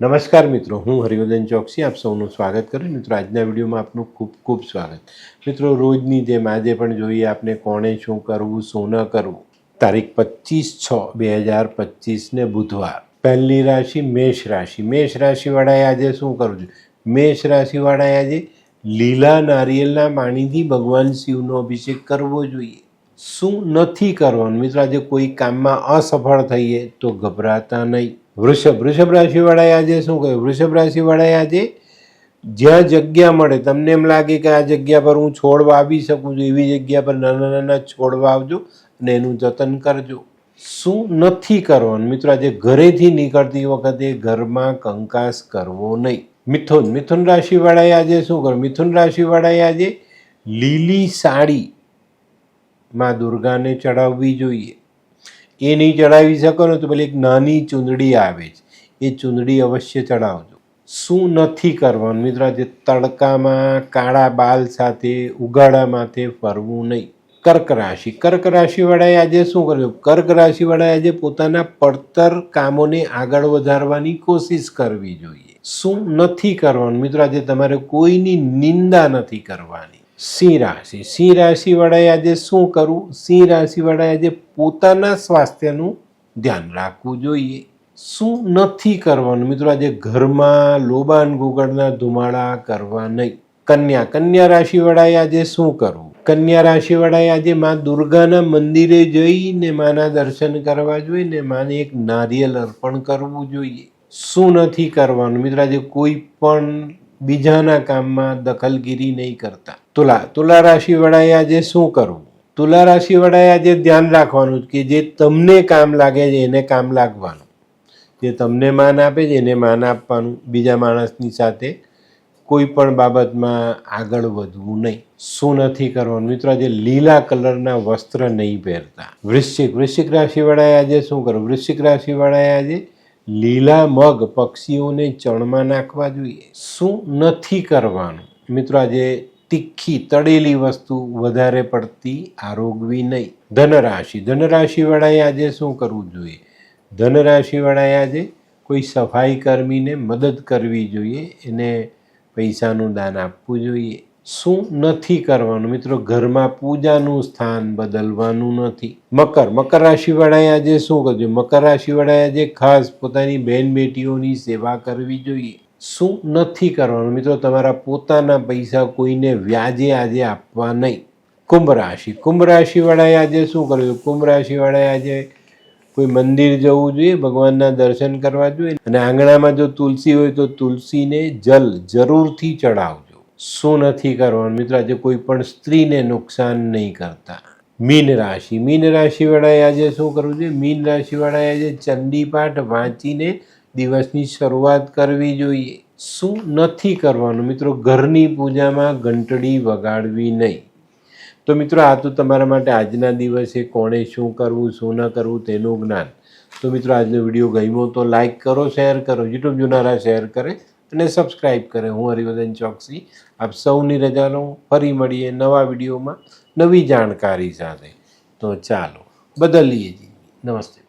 નમસ્કાર મિત્રો, હું હરિવર્ધન ચોકસી, આપ સૌનું સ્વાગત કરું મિત્રો, આજના વિડીયોમાં આપનું ખૂબ ખૂબ સ્વાગત. મિત્રો, રોજની જેમ આજે પણ જોઈએ આપણે કોણે શું કરવું, શું ન કરવું. તારીખ પચીસ છ બે હજાર પચીસને બુધવાર. પહેલી રાશિ મેષ રાશિ. મેષ રાશિવાળાએ આજે શું કરવું જોઈએ? મેષ રાશિવાળાએ આજે લીલા નારિયેળના પાણીથી ભગવાન શિવનો અભિષેક કરવો જોઈએ. શું નથી કરવાનું? મિત્રો, આજે કોઈ કામમાં અસફળ થઈએ તો ગભરાતા નહીં. વૃષભ વૃષભ રાશિવાળાએ આજે શું કહ્યું? વૃષભ રાશિવાળાએ આજે જ્યાં જગ્યા મળે, તમને એમ લાગે કે આ જગ્યા પર હું છોડ વાવી શકું છું, એવી જગ્યા પર નાના નાના છોડ વાવજો અને એનું જતન કરજો. શું નથી કરવાનું? મિત્રો, આજે ઘરેથી નીકળતી વખતે ઘરમાં કંકાસ કરવો નહીં. મિથુન મિથુન રાશિવાળાએ આજે શું કરવું મિથુન રાશિવાળાએ આજે લીલી સાડી માં દુર્ગાને ચડાવવી જોઈએ. એ નહીં ચડાવી શકો ને તો પેલી એક નાની ચૂંદડી આવે છે એ ચૂંદડી અવશ્ય ચડાવજો. શું નથી કરવાનું મિત્રો? આજે તડકામાં, કાળા બાલ સાથે, ઉગાડા માથે ફરવું નહીં. કર્ક રાશિ. કર્ક રાશિવાળાએ આજે શું કર્યું? કર્ક રાશિવાળાએ આજે પોતાના પડતર કામોને આગળ વધારવાની કોશિશ કરવી જોઈએ. શું નથી કરવાનું મિત્રો? આજે તમારે કોઈની નિંદા નથી કરવાની. સિંહ રાશિ સિંહ રાશિવાળાએ આજે શું કરવું? સિંહ રાશિવાળાએ આજે પોતાના સ્વાસ્થ્યનું ધ્યાન રાખવું જોઈએ. શું નથી કરવાનું? મિત્રો, આજે ઘરમાં લોબાન ગુગળના ધુમાડા કરવા નહીં. કન્યા. કન્યા રાશિવાળાએ આજે શું કરવું? કન્યા રાશિવાળાએ આજે મા દુર્ગાના મંદિરે જઈને માના દર્શન કરવા જોઈએ ને માને એક નારિયેલ અર્પણ કરવું જોઈએ. શું નથી કરવાનું? મિત્રો, આજે કોઈ પણ બીજાના કામમાં દખલગીરી નહીં કરતા. તુલા તુલા રાશિવાળાએ આજે શું કરવું? તુલા રાશિવાળાએ આજે ધ્યાન રાખવાનું કે જે તમને કામ લાગે છે એને કામ લાગવાનું. જે તમને માન આપે છે એને માન આપવાનું. બીજા માણસની સાથે કોઈ પણ બાબતમાં આગળ વધવું નહીં. શું નથી કરવાનું? મિત્રો, આજે લીલા કલરના વસ્ત્ર નહીં પહેરતા. વૃશ્ચિક વૃશ્ચિક રાશિવાળાએ આજે શું કરવું? વૃશ્ચિક રાશિવાળાએ આજે લીલા મગ પક્ષીઓને ચણમાં નાખવા જોઈએ. શું નથી કરવાનું? મિત્રો, આજે તીખી, તળેલી વસ્તુ વધારે પડતી આરોગવી નહીં. ધનરાશિ. ધનરાશિવાળાએ આજે શું કરવું જોઈએ? ધનરાશિવાળાએ આજે કોઈ સફાઈ કર્મીને મદદ કરવી જોઈએ. એને પૈસાનું દાન આપવું જોઈએ. શું નથી કરવાનું? મિત્રો, ઘરમાં પૂજાનું સ્થાન બદલવાનું નથી. મકર. મકર રાશિવાળાએ આજે શું કરજો મકર રાશિવાળાએ આજે ખાસ પોતાની બહેન બેટીઓની સેવા કરવી જોઈએ. શું નથી કરવાનું? મિત્રો, તમારા પોતાના પૈસા કોઈને વ્યાજે આજે આપવા નહીં. કુંભ રાશિ. કુંભ રાશિવાળાએ આજે શું કરવું કુંભ રાશિવાળાએ આજે કોઈ મંદિર જવું જોઈએ, ભગવાનના દર્શન કરવા જોઈએ અને આંગણામાં જો તુલસી હોય તો તુલસીને જલ જરૂરથી ચડાવજો. શું નથી કરવાનું? મિત્રો, આજે કોઈ પણ સ્ત્રીને નુકસાન નહીં કરતા. મીન રાશિ. મીન રાશિવાળાએ આજે શું કરવું જોઈએ? મીન રાશિવાળાએ આજે ચંડીપાઠ વાંચીને દિવસની શરૂઆત કરવી જોઈએ. શું નથી કરવાનું? મિત્રો, ઘરની પૂજામાં ઘંટડી વગાડવી નહીં. તો મિત્રો, આ તો તમારા માટે આજના દિવસે કોણે શું કરવું, શું ન કરવું તેનું જ્ઞાન. તો મિત્રો, આજનો વીડિયો ગમ્યો તો લાઈક કરો, શેર કરો. યુટ્યુબ જોનારા શેર કરે. અને સબસ્ક્રાઈબ કરે. હું હરિવર્ધન ચોકસી. આપ સૌની રજા લઉં. ફરી મળીએ નવા વિડીયોમાં નવી જાણકારી સાથે. તો ચાલો, બદલીએ જી નમસ્તે.